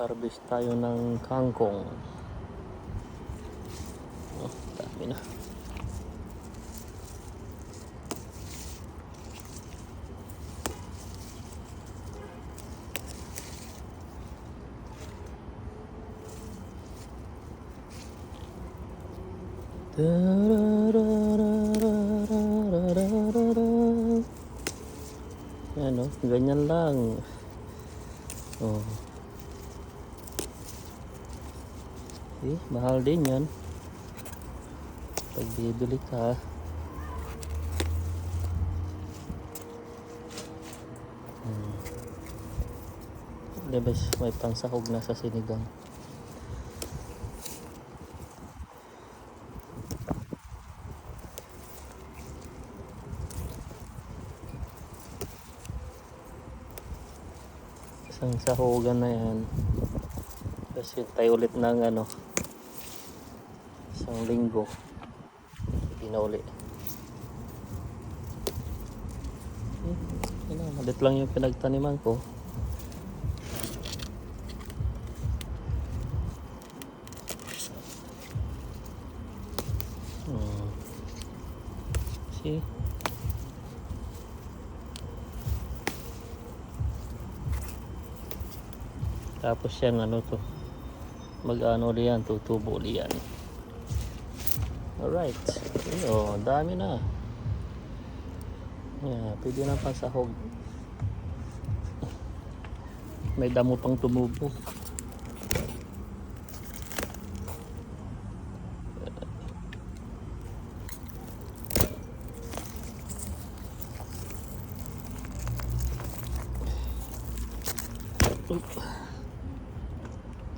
Harvest tayo ng kangkong. Oh, dami na. Ano, ganyan lang. Oh. Eh, mahal din yan. Pag bibili ka. Hmm. Labas, may pansahog na sa sinigang. Isang sahogan na yan. Kasi tayo ulit ng ano, isang linggo. Hindi na uli. Eh, yun na, malit lang yung pinagtaniman ko. Hmm. See? Tapos yan ano to. Mag-ano ulit tutubo ulit yan. Alright. Oh, dami na. Yeah, pwede na pasahog. May damo pang tumubo.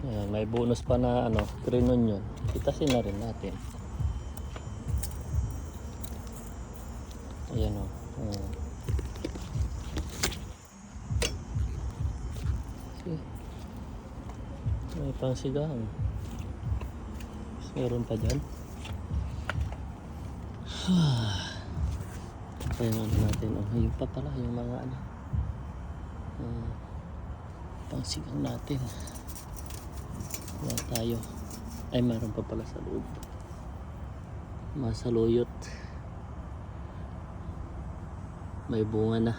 Ayan, may bonus pa na ano, green onion. Itasin na rin natin. Ayan o. Oh. May pangsigang. Meron pa dyan. Ano natin. Oh, yung pa pala yung mga ano. Uh, pangsigang natin. Wala tayo. Ay, meron pa pala sa loob. Masaluyot. May bunga na.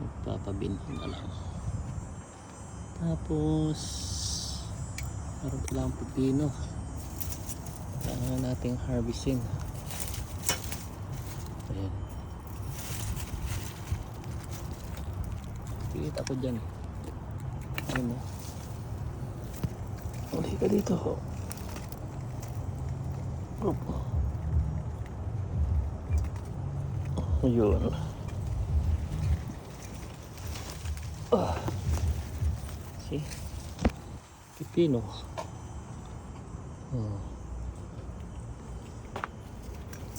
Magpapabinhi na lang. Tapos, meron pala ang pipino. Kailangan nating harvesting. Ayan. Pikit ako dyan. Ayun na. Uli ka dito. Oop. Ayun. Ah. See? Pipino. Hmm.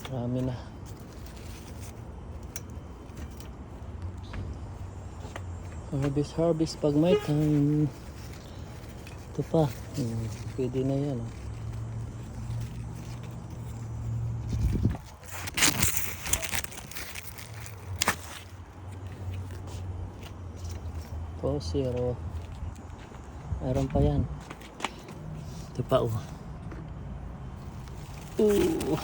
Marami na. Harvest, harvest pag may time. Ito pa. Hmm. Pwede na yan. Oh. Po, zero. Meron pa yan. Ito pa oh. Ooh.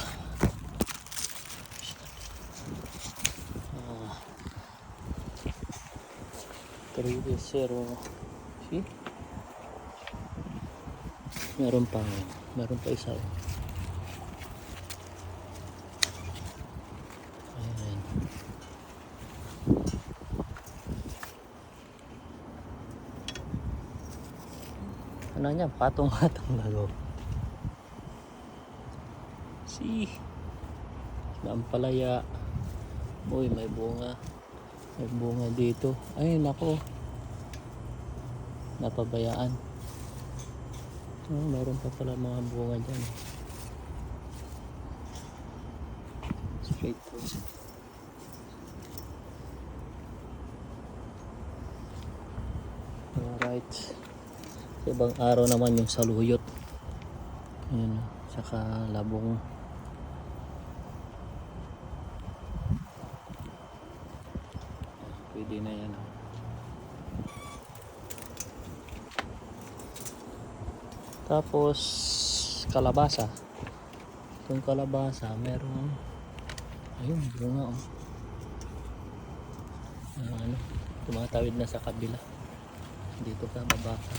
Ah. Three is zero. See? Meron pa. Meron pa isa. oh. Ayan. Ano niya? Patong-patong lago. Si. Ampalaya. Uy, may bunga. May bunga dito. Ay, nako. Napabayaan. Oh, meron pa pala mga bunga dyan. Straight to. Alright. Ibang araw naman yung saluyot. Ayan. Saka labong. Pwede na yan. ah. Tapos kalabasa. Itong kalabasa, meron ayun, bunga oh. Ano, tumatawid na sa kabila. Dito ka, baba ka.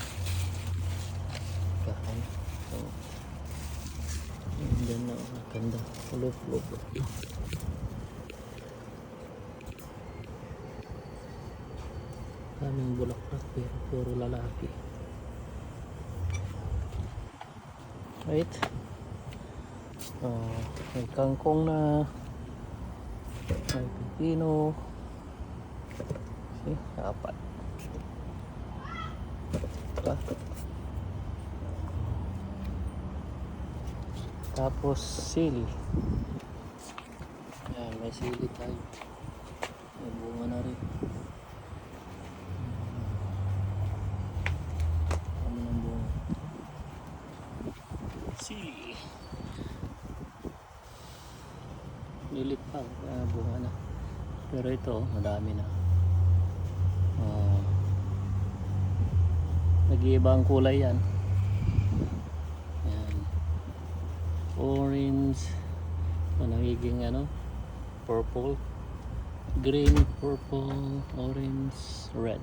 Kahan. So, yun na, oh, ganda. Full of love. Kaming bulaklak pero puro lalaki. Right? Oh, may kangkong na may pipino okay, apat Pa. Tapos sili. Yan may sili tayo. May bunga na rin. Ano ng bunga. Sili. Lilit pa kaya bunga na. Pero ito oh, madami na. Oh. nag-iiba ang kulay yan orange. O nagiging ano? Purple? Green purple orange red